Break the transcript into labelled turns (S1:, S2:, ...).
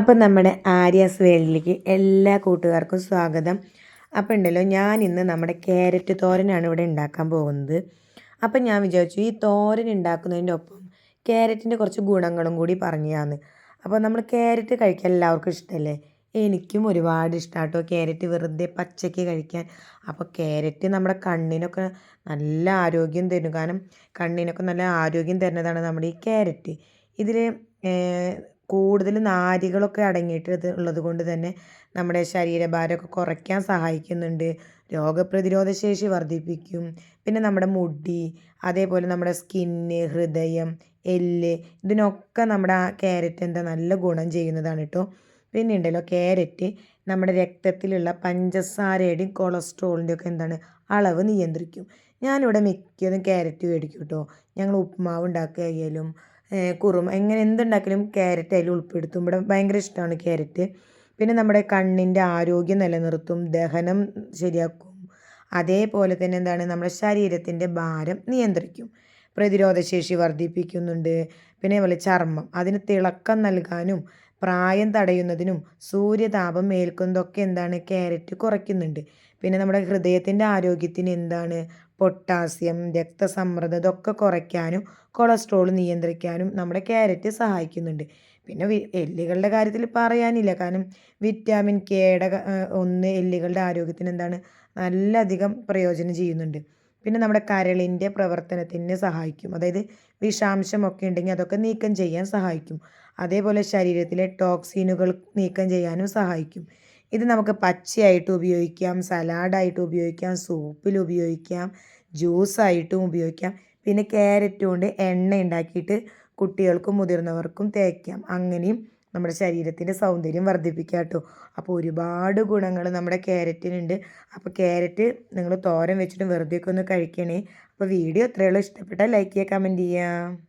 S1: അപ്പം നമ്മുടെ ആര്യാസ് വേൾഡിലേക്ക് എല്ലാ കൂട്ടുകാർക്കും സ്വാഗതം. അപ്പം ഉണ്ടല്ലോ ഞാൻ ഇന്ന് നമ്മുടെ ക്യാരറ്റ് തോരനാണ് ഇവിടെ ഉണ്ടാക്കാൻ പോകുന്നത്. അപ്പം ഞാൻ വിചാരിച്ചു ഈ തോരൻ ഉണ്ടാക്കുന്നതിന്റെ ഒപ്പം ക്യാരറ്റിന്റെ കുറച്ച് ഗുണങ്ങളും കൂടി പറഞ്ഞാന്ന് അപ്പോൾ നമ്മൾ ക്യാരറ്റ് കഴിക്കാൻ എല്ലാവർക്കും ഇഷ്ടമല്ലേ? എനിക്കും ഒരുപാട് ഇഷ്ടമാട്ടോ ക്യാരറ്റ് വെറുതെ പച്ചയ്ക്ക് കഴിക്കാൻ. അപ്പോൾ ക്യാരറ്റ് നമ്മുടെ കണ്ണിനൊക്കെ നല്ല ആരോഗ്യം തരും കാരണം കണ്ണിനൊക്കെ നല്ല ആരോഗ്യം തരുന്നതാണ് നമ്മുടെ ഈ ക്യാരറ്റ്. ഇതിൽ കൂടുതൽ നാരുകളൊക്കെ അടങ്ങിയിട്ട് ഉള്ളത് കൊണ്ട് തന്നെ നമ്മുടെ ശരീരഭാരമൊക്കെ കുറയ്ക്കാൻ സഹായിക്കുന്നുണ്ട്. രോഗപ്രതിരോധ ശേഷി വർദ്ധിപ്പിക്കും. പിന്നെ നമ്മുടെ മുടി അതേപോലെ നമ്മുടെ സ്കിന്ന് ഹൃദയം എല്ല് ഇതിനൊക്കെ നമ്മുടെ ആ ക്യാരറ്റ് എന്താ നല്ല ഗുണം ചെയ്യുന്നതാണ് കേട്ടോ പിന്നെ ഉണ്ടല്ലോ ക്യാരറ്റ് നമ്മുടെ രക്തത്തിലുള്ള പഞ്ചസാരയുടെയും കൊളസ്ട്രോളിന്റെ ഒക്കെ എന്താണ് അളവ് നിയന്ത്രിക്കും. ഞാനിവിടെ മിക്കതും ക്യാരറ്റ് മേടിക്കും കേട്ടോ ഞങ്ങൾ ഉപ്പുമാവ് ഉണ്ടാക്കുകയായാലും കുറുമ. എങ്ങനെ എന്തുണ്ടാക്കിയാലും ക്യാരറ്റ് അതിൽ ഉൾപ്പെടുത്തും. ഇവിടെ ഭയങ്കര ഇഷ്ടമാണ് ക്യാരറ്റ്. പിന്നെ നമ്മുടെ കണ്ണിന്റെ ആരോഗ്യം നിലനിർത്തും ദഹനം ശരിയാക്കും. അതേപോലെ തന്നെ എന്താണ്? നമ്മുടെ ശരീരത്തിന്റെ ഭാരം നിയന്ത്രിക്കും. പ്രതിരോധശേഷി വർദ്ധിപ്പിക്കുന്നുണ്ട്. പിന്നെ അതുപോലെ ചർമ്മം. അതിന് തിളക്കം നൽകാനും പ്രായം തടയുന്നതിനും സൂര്യതാപം ഏൽക്കുന്നതൊക്കെ എന്താണ്? ക്യാരറ്റ് കുറയ്ക്കുന്നുണ്ട്. പിന്നെ നമ്മുടെ ഹൃദയത്തിന്റെ ആരോഗ്യത്തിന് എന്താണ്? പൊട്ടാസ്യം രക്തസമ്മർദ്ദം ഇതൊക്കെ കുറയ്ക്കാനും കൊളസ്ട്രോൾ നിയന്ത്രിക്കാനും നമ്മുടെ ക്യാരറ്റ് സഹായിക്കുന്നുണ്ട്. പിന്നെ എല്ലുകളുടെ കാര്യത്തിൽ പറയാനില്ല. കാരണം വിറ്റാമിൻ കെയുടെ ഒന്ന് എല്ലുകളുടെ ആരോഗ്യത്തിന് എന്താണ്? നല്ലധികം പ്രയോജനം ചെയ്യുന്നുണ്ട്. പിന്നെ നമ്മുടെ കരളിന്റെ പ്രവർത്തനത്തിന് സഹായിക്കും. അതായത് വിഷാംശമൊക്കെ ഉണ്ടെങ്കിൽ അതൊക്കെ നീക്കം ചെയ്യാൻ സഹായിക്കും. അതേപോലെ ശരീരത്തിലെ ടോക്സിനുകൾ നീക്കം ചെയ്യാനും സഹായിക്കും. ഇത് നമുക്ക് പച്ചയായിട്ട് ഉപയോഗിക്കാം സലാഡായിട്ട് ഉപയോഗിക്കാം സൂപ്പിൽ ഉപയോഗിക്കാം ജ്യൂസായിട്ടും ഉപയോഗിക്കാം. പിന്നെ ക്യാരറ്റ് കൊണ്ട് എണ്ണ ഉണ്ടാക്കിയിട്ട് കുട്ടികൾക്കും മുതിർന്നവർക്കും തേക്കാം. അങ്ങനെയും നമ്മുടെ ശരീരത്തിന്റെ സൗന്ദര്യം വർദ്ധിപ്പിക്കുക കേട്ടോ. അപ്പോൾ ഒരുപാട് ഗുണങ്ങൾ നമ്മുടെ ക്യാരറ്റിനുണ്ട്. അപ്പോൾ ക്യാരറ്റ് നിങ്ങൾ തോരം വെച്ചിട്ട് വെറുതെ ഒക്കെ ഒന്ന് കഴിക്കണേ. അപ്പോൾ വീഡിയോ എത്രയുള്ളൂ ഇഷ്ടപ്പെട്ടാൽ ലൈക്ക് ചെയ്യുക കമന്റ് ചെയ്യുക.